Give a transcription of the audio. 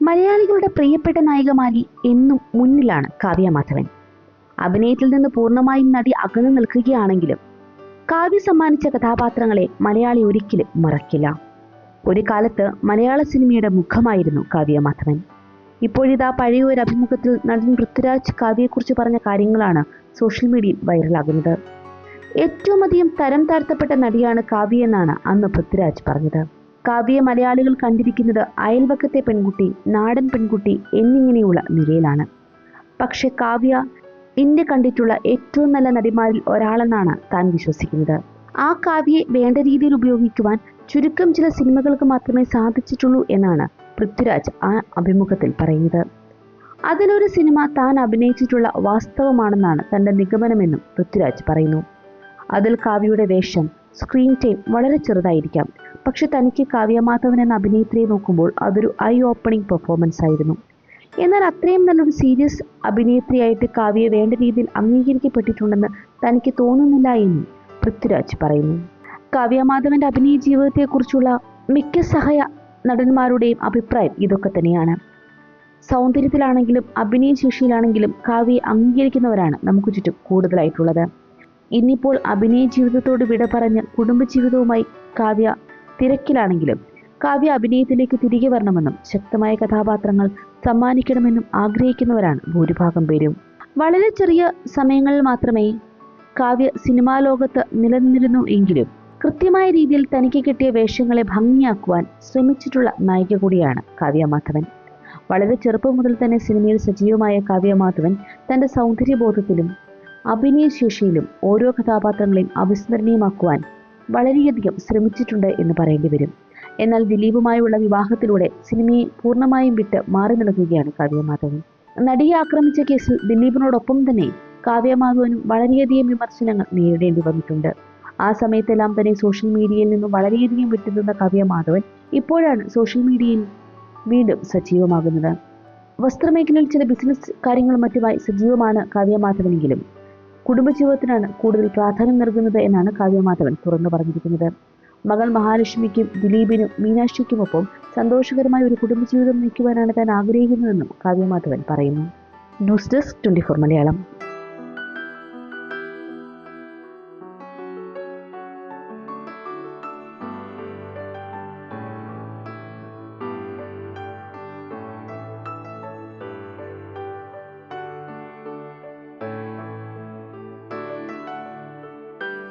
മലയാളികളുടെ പ്രിയപ്പെട്ട നായികമാരിൽ എന്നും മുന്നിലാണ് കാവ്യ മാധവൻ. അഭിനയത്തിൽ നിന്ന് പൂർണമായും നടി അകന്നു നിൽക്കുകയാണെങ്കിലും കാവ്യ സമ്മാനിച്ച കഥാപാത്രങ്ങളെ മലയാളി ഒരിക്കലും മറക്കില്ല. ഒരു കാലത്ത് മലയാള സിനിമയുടെ മുഖമായിരുന്നു കാവ്യ മാധവൻ. ഇപ്പോഴിതാ പഴയ ഒരു അഭിമുഖത്തിൽ നടൻ പൃഥ്വിരാജ് കാവ്യയെക്കുറിച്ച് പറഞ്ഞ കാര്യങ്ങളാണ് സോഷ്യൽ മീഡിയയിൽ വൈറലാകുന്നത്. ഏറ്റവും അധികം തരം താഴ്ത്തപ്പെട്ട നടിയാണ് കാവ്യ എന്നാണ് അന്ന് പൃഥ്വിരാജ് പറഞ്ഞത്. കാവ്യയെ മലയാളികൾ കണ്ടിരിക്കുന്നത് അയൽവക്കത്തെ പെൺകുട്ടി നാടൻ പെൺകുട്ടി എന്നിങ്ങനെയുള്ള നിലയിലാണ്. പക്ഷെ കാവ്യ ഇന്ത്യ കണ്ടിട്ടുള്ള ഏറ്റവും നല്ല നടിമാരിൽ ഒരാളെന്നാണ് താൻ വിശ്വസിക്കുന്നത്. ആ കാവ്യയെ വേണ്ട രീതിയിൽ ഉപയോഗിക്കുവാൻ ചുരുക്കം ചില സിനിമകൾക്ക് മാത്രമേ സാധിച്ചിട്ടുള്ളൂ എന്നാണ് പൃഥ്വിരാജ് ആ അഭിമുഖത്തിൽ പറയുന്നത്. അതിലൊരു സിനിമ താൻ അഭിനയിച്ചിട്ടുള്ള വാസ്തവമാണെന്നാണ് തന്റെ നിഗമനമെന്നും പൃഥ്വിരാജ് പറയുന്നു. അതിൽ കാവ്യയുടെ വേഷം സ്ക്രീൻ ടൈം വളരെ ചെറുതായിരിക്കാം. പക്ഷെ തനിക്ക് കാവ്യ മാധവൻ എന്ന അഭിനേത്രിയെ നോക്കുമ്പോൾ അതൊരു ഐ ഓപ്പണിംഗ് പെർഫോമൻസ് ആയിരുന്നു. എന്നാൽ അത്രയും നല്ലൊരു സീരിയസ് അഭിനേത്രിയായിട്ട് കാവ്യ വേണ്ട രീതിയിൽ അംഗീകരിക്കപ്പെട്ടിട്ടുണ്ടെന്ന് തനിക്ക് തോന്നുന്നില്ല എന്ന് പൃഥ്വിരാജ് പറയുന്നു. കാവ്യ മാധവന്റെ അഭിനയ ജീവിതത്തെക്കുറിച്ചുള്ള മിക്ക സഹായ നടന്മാരുടെയും അഭിപ്രായം ഇതൊക്കെ തന്നെയാണ്. സൗന്ദര്യത്തിലാണെങ്കിലും അഭിനയ ശേഷിയിലാണെങ്കിലും കാവ്യയെ അംഗീകരിക്കുന്നവരാണ് നമുക്ക് ചുറ്റും കൂടുതലായിട്ടുള്ളത്. ഇന്നിപ്പോൾ അഭിനയ ജീവിതത്തോട് വിട പറഞ്ഞ് കുടുംബജീവിതവുമായി കാവ്യ തിരക്കിലാണെങ്കിലും കാവ്യ അഭിനയത്തിലേക്ക് തിരികെ വരണമെന്നും ശക്തമായ കഥാപാത്രങ്ങൾ സമ്മാനിക്കണമെന്നും ആഗ്രഹിക്കുന്നവരാണ് ഭൂരിഭാഗം പേരും. വളരെ ചെറിയ സമയങ്ങളിൽ മാത്രമേ കാവ്യ സിനിമാ ലോകത്ത് നിലനിന്നിരുന്നു എങ്കിലും കൃത്യമായ രീതിയിൽ തനിക്ക് കിട്ടിയ വേഷങ്ങളെ ഭംഗിയാക്കുവാൻ ശ്രമിച്ചിട്ടുള്ള നായിക കൂടിയാണ് കാവ്യ മാധവൻ. വളരെ ചെറുപ്പം മുതൽ തന്നെ സിനിമയിൽ സജീവമായ കാവ്യ മാധവൻ തന്റെ സൗന്ദര്യബോധത്തിലും അഭിനയശേഷിയിലും ഓരോ കഥാപാത്രങ്ങളെയും അവിസ്മരണീയമാക്കുവാൻ വളരെയധികം ശ്രമിച്ചിട്ടുണ്ട് എന്ന് പറയേണ്ടി വരും. എന്നാൽ ദിലീപുമായുള്ള വിവാഹത്തിലൂടെ സിനിമയെ പൂർണമായും വിട്ട് മാറി നിൽക്കുകയാണ് കാവ്യമാധവൻ നടിയെ ആക്രമിച്ച കേസിൽ ദിലീപിനോടൊപ്പം തന്നെ കാവ്യമാധവനും വളരെയധികം വിമർശനങ്ങൾ നേരിടേണ്ടി വന്നിട്ടുണ്ട്. ആ സമയത്തെല്ലാം തന്നെ സോഷ്യൽ മീഡിയയിൽ നിന്നും വളരെയധികം വിട്ടുനിന്ന കാവ്യമാധവൻ ഇപ്പോഴാണ് സോഷ്യൽ മീഡിയയിൽ വീണ്ടും സജീവമാകുന്നത്. വസ്ത്രമേഖലയിൽ ചില ബിസിനസ് കാര്യങ്ങളും മറ്റുമായി സജീവമാണ് കാവ്യമാധവനെങ്കിലും കുടുംബജീവിതത്തിനാണ് കൂടുതൽ പ്രാധാന്യം നൽകുന്നത് എന്നാണ് കാവ്യമാധവൻ തുറന്നു പറഞ്ഞിരിക്കുന്നത്. മകൾ മഹാലക്ഷ്മിക്കും ദിലീപിനും മീനാക്ഷിക്കുമൊപ്പം സന്തോഷകരമായ ഒരു കുടുംബജീവിതം നയിക്കുവാനാണ് താൻ ആഗ്രഹിക്കുന്നതെന്നും കാവ്യമാധവൻ പറയുന്നു. News desk twenty four Malayalam.